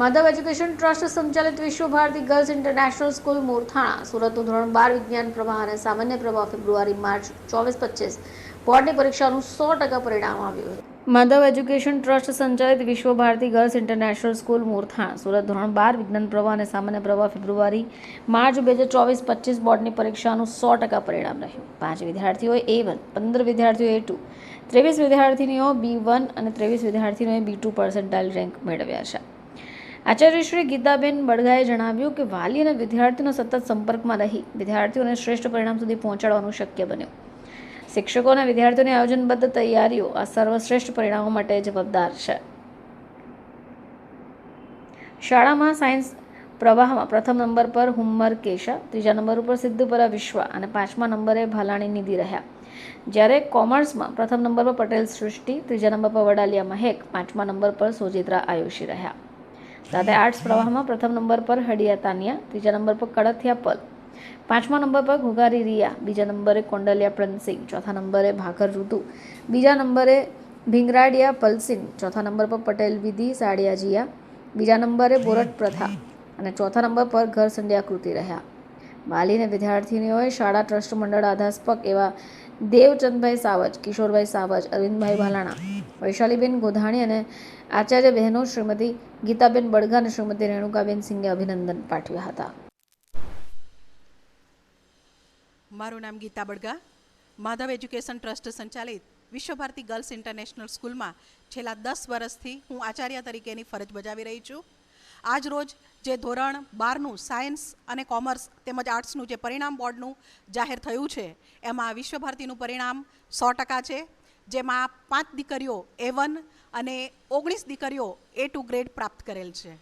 Madhav education trust સંચાલિત Vishwa Bharati girls international school Morthana. સુરતનું ધોરણ બાર વિજ્ઞાન પ્રવાહ અને સામાન્ય પ્રવાહ ફેબ્રુઆરી, માર્ચ ચોવીસ પચીસ. બોર્ડની પરીક્ષાનું સો ટકા પરિણામ આવ્યું માધવ એજ્યુકેશન ટ્રસ્ટ સંચાલિત Vishwa Bharati girls international school Morthana. Surat ધોરણ બાર વિજ્ઞાન પ્રવાહ અને સામાન્ય પ્રવાહ ફેબ્રુઆરી, માર્ચ બે હજાર ચોવીસ પચીસ બોર્ડની પરીક્ષાનું સો ટકા પરિણામ રહ્યું. પાંચ વિદ્યાર્થીઓએ એ વન, પંદર વિદ્યાર્થીઓ એ ટુ, ત્રેવીસ વિદ્યાર્થીનીઓ બી વન અને ત્રેવીસ વિદ્યાર્થીનીઓએ બી ટુ પર્સન્ટાઇલ રેન્ક મેળવ્યા છે. આચાર્ય શ્રી ગીતાબેન બળગાએ જણાવ્યું કે વાલી અને વિદ્યાર્થીઓનો સતત સંપર્કમાં રહી વિદ્યાર્થીઓને શ્રેષ્ઠ પરિણામ સુધી પહોંચાડવાનું શક્ય બન્યું. શિક્ષકો અને વિદ્યાર્થીઓની આયોજનબદ્ધ તૈયારીઓ આ સર્વશ્રેષ્ઠ પરિણામો માટે જવાબદાર છે. શાળામાં સાયન્સ પ્રવાહમાં પ્રથમ નંબર પર હુમ્મર કેશા, ત્રીજા નંબર ઉપર સિદ્ધપરા વિશ્વ અને પાંચમા નંબરે ભાલાણી નિધિ રહ્યા. જ્યારે કોમર્સમાં પ્રથમ નંબર પર પટેલ સૃષ્ટિ, ત્રીજા નંબર પર વડાલિયા મહેક, પાંચમા નંબર પર સોજિત્રા આયુષી રહ્યા. સાથે આર્ટ્સ પ્રવાહમાં પ્રથમ નંબર પર હડિયા તાનિયા, ત્રીજા નંબર પર કડથિયા પલ. પાંચમા નંબર પર ઘુઘારી રિયા, બીજા નંબરે કોંડલિયા પ્રનસિંહ, ચોથા નંબરે ભાખર ઋતુ, બીજા નંબરે ભીંગરાડિયા પલસિંહ, ચોથા નંબર પર પટેલ વિધિ, સાડિયાજીયા, બીજા નંબરે બોરટ પ્રથા અને ચોથા નંબર પર ઘર સંડ્યાકૃતિ રહ્યા. વાલી અને વિદ્યાર્થીનીઓએ શાળા ટ્રસ્ટ મંડળ આધાસ્પક એવા દેવચંદભાઈ સાવજ, કિશોરભાઈ સાવજ, અરવિંદભાઈ ભાલાણા વૈશાલીબેન ગોધાણી અને આચાર્ય બહેનો શ્રીમતી ગીતાબેન બળગા અને શ્રીમતી રેણુકાબેન સિંઘે અભિનંદન પાઠવ્યા હતા. મારું નામ ગીતા બળગા. માધવ એજ્યુકેશન ટ્રસ્ટ સંચાલિત વિશ્વભારતી ગર્લ્સ ઇન્ટરનેશનલ સ્કૂલમાં છેલ્લા દસ વર્ષથી હું આચાર્ય તરીકેની ફરજ બજાવી રહી છું. આજ રોજ જે ધોરણ બારનું સાયન્સ અને કોમર્સ તેમજ આર્ટ્સનું જે પરિણામ બોર્ડનું જાહેર થયું છે, એમાં વિશ્વભારતીનું પરિણામ સો ટકા છે, જેમાં પાંચ દીકરીઓ એ અને ઓગણીસ દીકરીઓ એ ટુ ગ્રેડ પ્રાપ્ત કરેલ છે.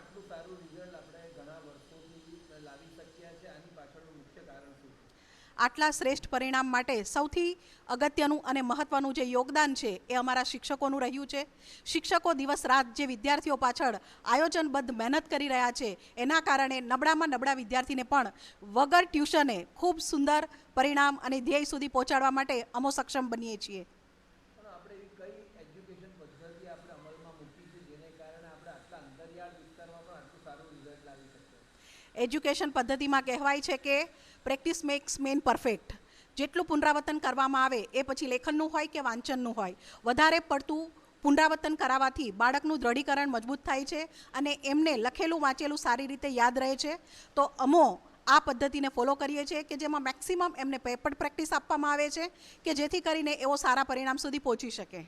આટલું સારું રિઝલ્ટ આપણે ઘણા વર્ષોથી લાવી શક્યા છે, આની પાછળનું મુખ્ય કારણ શું આટલા શ્રેષ્ઠ પરિણામ માટે સૌથી અગત્યનું અને મહત્ત્વનું જે યોગદાન છે એ અમારા શિક્ષકોનું રહ્યું છે. શિક્ષકો દિવસ રાત જે વિદ્યાર્થીઓ પાછળ આયોજનબદ્ધ મહેનત કરી રહ્યા છે એના કારણે નબળામાં નબળા વિદ્યાર્થીને પણ વગર ટ્યુશને ખૂબ સુંદર પરિણામ અને ધ્યેય સુધી પહોંચાડવા માટે અમો સક્ષમ બનીએ છીએ. એજ્યુકેશન પદ્ધતિમાં કહેવાય છે કે પ્રેક્ટિસ મેક્સ મેન પરફેક્ટ જેટલું પુનરાવર્તન કરવામાં આવે, એ પછી લેખનનું હોય કે વાંચનનું હોય. વધારે પડતું પુનરાવર્તન કરાવવાથી બાળકનું દ્રઢીકરણ મજબૂત થાય છે અને એમને લખેલું, વાંચેલું સારી રીતે યાદ રહે છે. તો અમો આ પદ્ધતિને ફોલો કરીએ છીએ કે જેમાં મેક્સિમમ એમને પેપર પ્રેક્ટિસ આપવામાં આવે છે કે જેથી કરીને એઓ સારા પરિણામ સુધી પહોંચી શકે.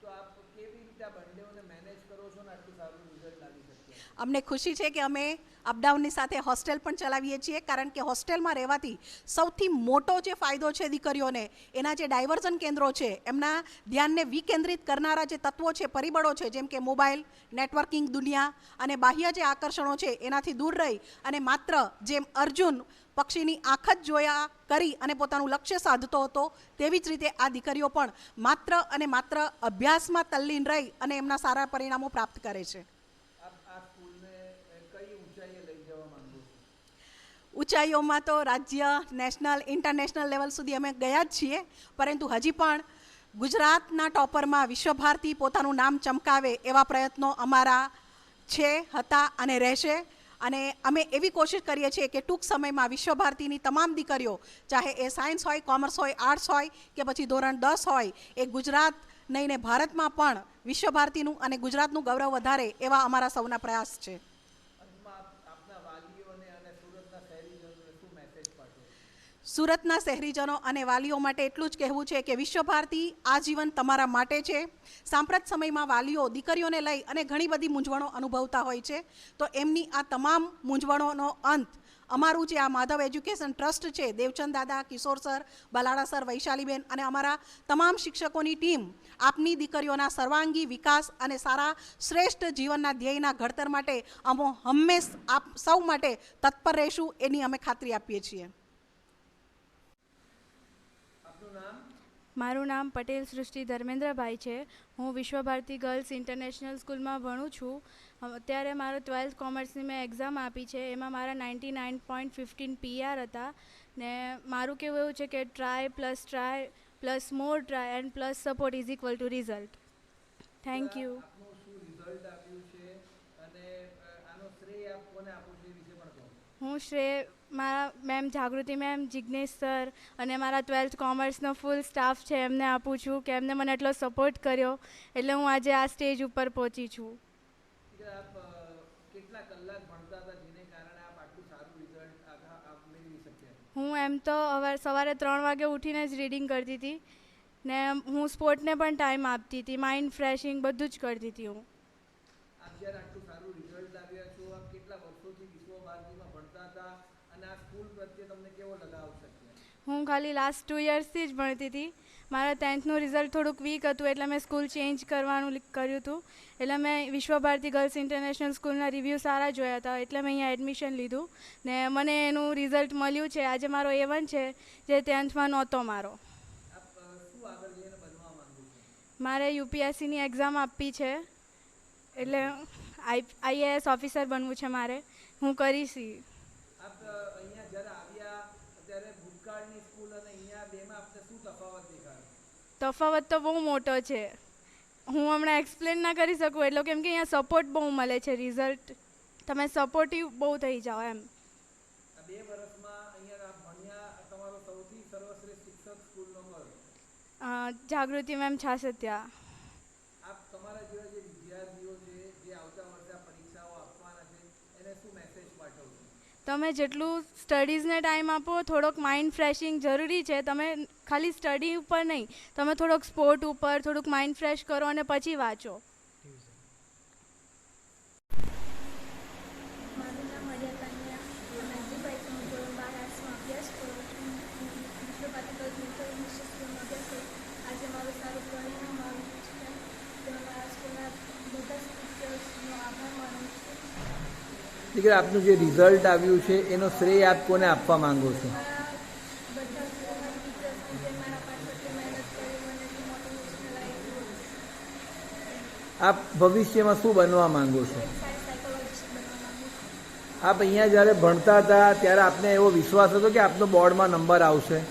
તો આપ કેવી રીતે આ બંનેઓને મેનેજ કરો છો ને? આટલું સારું રિઝલ્ટ લાવી શકીએ અમને ખુશી છે કે અમે અપડાઉનની સાથે હોસ્ટેલ પણ ચલાવીએ છીએ, કારણ કે હોસ્ટેલમાં રહેવાથી સૌથી મોટો જે ફાયદો છે દીકરીઓને, એના જે ડાયવર્ઝન કેન્દ્રો છે, એમના ધ્યાનને વિકેન્દ્રિત કરનારા જે તત્વો છે, પરિબળો છે, જેમ કે મોબાઈલ, નેટવર્કિંગ દુનિયા અને બાહ્ય જે આકર્ષણો છે, એનાથી દૂર રહી અને માત્ર જેમ અર્જુન પક્ષીની આંખ જ જોયા કરી અને પોતાનું લક્ષ્ય સાધતો હતો, તેવી જ રીતે આ દીકરીઓ પણ માત્ર અને માત્ર અભ્યાસમાં તલ્લીન રહી અને એમના સારા પરિણામો પ્રાપ્ત કરે છે આપ આ સ્કૂલને અ, કઈ ઊંચાઈએ લઈ જવા માંગો છો ઊંચાઈઓમાં તો રાજ્ય નેશનલ ઇન્ટરનેશનલ લેવલ સુધી અમે ગયા જ છીએ. પરંતુ હજી પણ ગુજરાતના ટોપરમાં વિશ્વભારતી પોતાનું નામ ચમકાવે એવા પ્રયત્નો અમારા છે, હતા અને રહેશે. અને અમે એવી કોશિશ કરીએ છીએ કે ટૂંક સમયમાં વિશ્વભારતીની તમામ દીકરીઓ, ચાહે એ સાયન્સ હોય કોમર્સ હોય આર્ટ્સ હોય, કે પછી ધોરણ દસ હોય, એ ગુજરાત નહીં ભારતમાં પણ વિશ્વભારતીનું અને ગુજરાતનું ગૌરવ વધારે એવા અમારા સૌના પ્રયાસ છે અંતમાં આપ આપના વાલીઓને અને સુરતના શહેરીજનોને શું મેસેજ પાઠવો સુરતના શહેરીજનો અને વાલીઓ માટે એટલું જ કહેવું છે કે વિશ્વભારતી આજીવન તમારા માટે છે. સાંપ્રત સમયમાં વાલીઓ દીકરીઓને લઈ અને ઘણી બધી મૂંઝવણો અનુભવતા હોય છે. તો એમની આ તમામ મૂંઝવણોનો અંત અમારું જે આ માધવ એજ્યુકેશન ટ્રસ્ટ છે, દેવચંદ દાદા, કિશોર સર, બલાડા સર, વૈશાલીબેન અને અમારા તમામ શિક્ષકોની ટીમ આપની દીકરીઓના સર્વાંગી વિકાસ અને સારા શ્રેષ્ઠ જીવનના ધ્યેયના ઘડતર માટે અમો હંમેશ આપ સૌ માટે તત્પર રહેશું એની અમે ખાતરી આપીએ છીએ આપનું નામ મારું નામ પટેલ સૃષ્ટિ ધર્મેન્દ્રભાઈ છે. હું વિશ્વભારતી ગર્લ્સ ઇન્ટરનેશનલ સ્કૂલમાં ભણું છું. અત્યારે મારો ટ્વેલ્થ કોમર્સની મેં એક્ઝામ આપી છે. એમાં મારા ninety nine point fifteen PR હતા. ને મારું કેવું એવું છે કે try plus try plus more try and plus support is equal to result. Thank you. આવ્યું છે? અને આનો શ્રેય આપ કોને આપો છો વિશે પણ હું શ્રેય મારા ma'am Jagruti ma'am Jignesh sir અને મારા ટ્વેલ્થ કોમર્સનો ફૂલ સ્ટાફ છે એમને આપું છું કે એમને મને એટલો સપોર્ટ કર્યો એટલે હું આજે આ સ્ટેજ ઉપર પહોંચી છું. હું એમ તો હવે સવારે ત્રણ વાગે ઉઠીને જ રીડિંગ કરતી હતી ને હું સ્પોર્ટને પણ ટાઈમ આપતી હતી માઇન્ડ ફ્રેશિંગ બધું જ કરતી હતી હું આપ જ્યારે આટલું સારું રિઝલ્ટ લાવ્યા છો આપ કેટલા વર્ષોથી વિશ્વ ભારતીમાં ભણતા હતા અને આ સ્કૂલ પ્રત્યે તમને કેવો લગાવ છે અત્યારે? હું ખાલી લાસ્ટ ટુ યર્સથી જ ભણતી હતી. મારા ટેન્થનું રિઝલ્ટ થોડુંક વીક હતું એટલે મેં સ્કૂલ ચેન્જ કરવાનું કર્યું હતું. એટલે મેં વિશ્વભારતી ગર્લ્સ ઇન્ટરનેશનલ સ્કૂલના રિવ્યૂ સારા જોયા હતા. એટલે મેં અહીંયા એડમિશન લીધું. ને મને એનું રિઝલ્ટ મળ્યું છે. આજે મારો એ વન છે, જે ટેન્થમાં નહોતો મારો. મારે યુપીએસસીની એક્ઝામ આપવી છે. એટલે આઈ આઈએએસ ઓફિસર બનવું છે મારે. હું કરીશ ઈ. આપ અ, અહીંયા જ્યારે આવ્યા ત્યારે ભૂતકાળની સ્કૂલ અને અહીંયા બેમાં આપને શું તફાવત દેખાયો તફાવત તો બહુ મોટો છે. હું હમણાં એક્સપ્લેન ના કરી શકું એટલો કેમ કે અહીંયા સપોર્ટ બહુ મળે છે રિઝલ્ટ તમે સપોર્ટિવ બહુ થઈ જાઓ એમ. જાગૃતિ મેમ વર્ષમાં અહીંયા આપ ભણ્યા તમારો સૌથી સર્વશ્રેષ્ઠ શિક્ષક સ્કૂલનો કયો અ, જાગૃતિ મેમ છાસત્યા આપ તમારા જેવા જે વિદ્યાર્થીઓ છે જે આવતા વર્ષે આ પરીક્ષાઓ આપવાના છે એને શું મેસેજ પાઠવશો તમે જેટલું સ્ટડીઝને ટાઈમ આપો, થોડોક માઇન્ડ ફ્રેશિંગ જરૂરી છે. તમે ખાલી સ્ટડી ઉપર નહીં, તમે થોડોક સ્પોર્ટ ઉપર થોડુંક માઇન્ડ ફ્રેશ કરો અને પછી વાંચો. બધા ટીચર્સનો આભાર માનું છું. દીકરા આપનું જે રિઝલ્ટ આવ્યું છે, એનો શ્રેય આપ કોને આપવા માંગો છો? આપ ભવિષ્યમાં શું બનવા માંગો છો? આપ અહીંયા જ્યારે ભણતા હતા, ત્યારે આપને એવો વિશ્વાસ હતો કે આપનો બોર્ડમાં નંબર આવશે. કે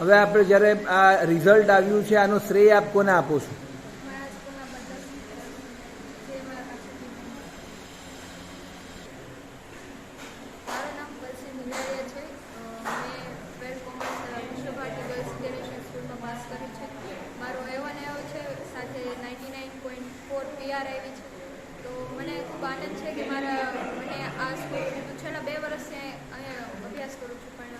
હવે આપણે જ્યારે આ રિઝલ્ટ આવ્યું છે, આનો શ્રેય આપ કોને આપો છો મારા સ્કૂલના બધા ટીચર્સ જે મારા પાછળથી મહેનત મારું નામ પલસી મુંજારિયા છે અ, મેં twelfth commerce Vishwabharati girls international સ્કૂલમાં કર્યું છે. મારો એવન એવો છે, સાથે ninety nine point four PR આવી છે. તો મને ખૂબ આનંદ છે કે મારા, મને આ સ્કૂલ હું છેલ્લા બે વર્ષથી અહીંયા અભ્યાસ કરું છું, પણ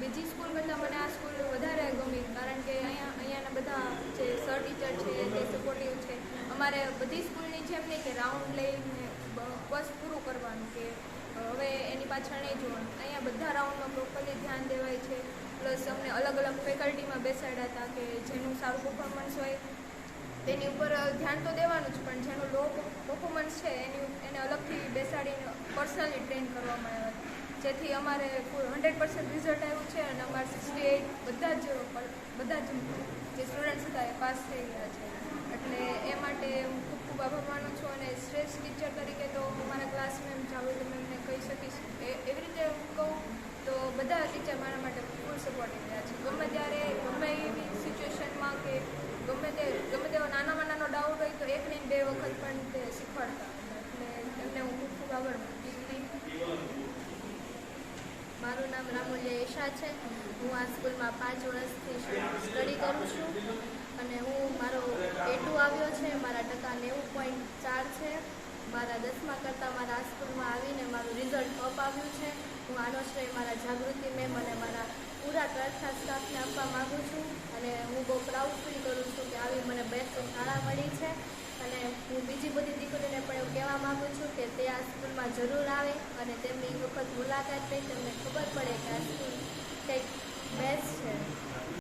બીજી સ્કૂલ કરતાં મને આ સ્કૂલ વધારે ગમી, કારણ કે અહીંયા, અહીંયાના બધા જે સર ટીચર છે તે સપોર્ટિવ છે, અમારે બધી સ્કૂલની જેમ નહીં કે રાઉન્ડ લઈને બસ પૂરું કરવાનું કે હવે એની પાછળ નહીં જોવાનું. અહીંયા બધા રાઉન્ડમાં પ્રોપરલી ધ્યાન દેવાય છે. પ્લસ અમને અલગ અલગ ફેકલ્ટીમાં બેસાડ્યા હતા કે જેનું સારું પર્ફોમન્સ હોય, તેની ઉપર ધ્યાન તો દેવાનું જ, પણ જેનું લો પર્ફોમન્સ છે, એની એને અલગથી બેસાડીને પર્સનલી ટ્રેન કરવામાં આવ્યા હતા. જેથી અમારે હંડ્રેડ પર્સન્ટ રિઝલ્ટ આવ્યું છે અને અમારે સિક્સટી એઇટ બધા જ બધા જ જે સ્ટુડન્ટ્સ હતા એ પાસ થઈ ગયા છે. એટલે એ માટે હું ખૂબ ખૂબ આભાર માનું છું અને શ્રેષ્ઠ ટીચર તરીકે તો હું મારા ક્લાસ મેમ જાવેદ મેમને કહી શકીશ. એવી રીતે હું કહું તો બધા ટીચર મારા માટે ફૂલ સપોર્ટિવ રહ્યા છે. ગમે ત્યારે, ગમે એવી સિચ્યુએશનમાં કે ગમે તે, ગમે તેવો નાનામાં નાનો ડાઉટ હોય તો એક નહીં બે વખત પણ તે શીખવાડતા. એટલે એમને હું ખૂબ ખૂબ આગળ મારું નામ રામુલ્ય ઈશા છે. હું આ સ્કૂલમાં પાંચ વર્ષથી સ્ટડી કરું છું અને હું મારો એટુ આવ્યો છે. મારા ટકા નેવું પોઈન્ટ ચાર છે. મારા દસમા કરતાં મારા આ સ્કૂલમાં આવીને મારું રિઝલ્ટ અપ આવ્યું છે. હું આનો શ્રેય મારા જાગૃતિ મેમ મારા સ્ટાફને આપવા માગું છું અને હું બહુ પ્રાઉડ ફીલ કરું છું કે આવી મને બેસ્ટ શાળા મળી છે. અને હું બીજી બધી દીકરીઓને પણ એવું કહેવા માગું છું કે તે આ સ્કૂલમાં જરૂર આવે અને તેમની વખત મુલાકાત લઈ તેમને ખબર પડે કે આ સ્કૂલ કંઈક બેસ્ટ છે.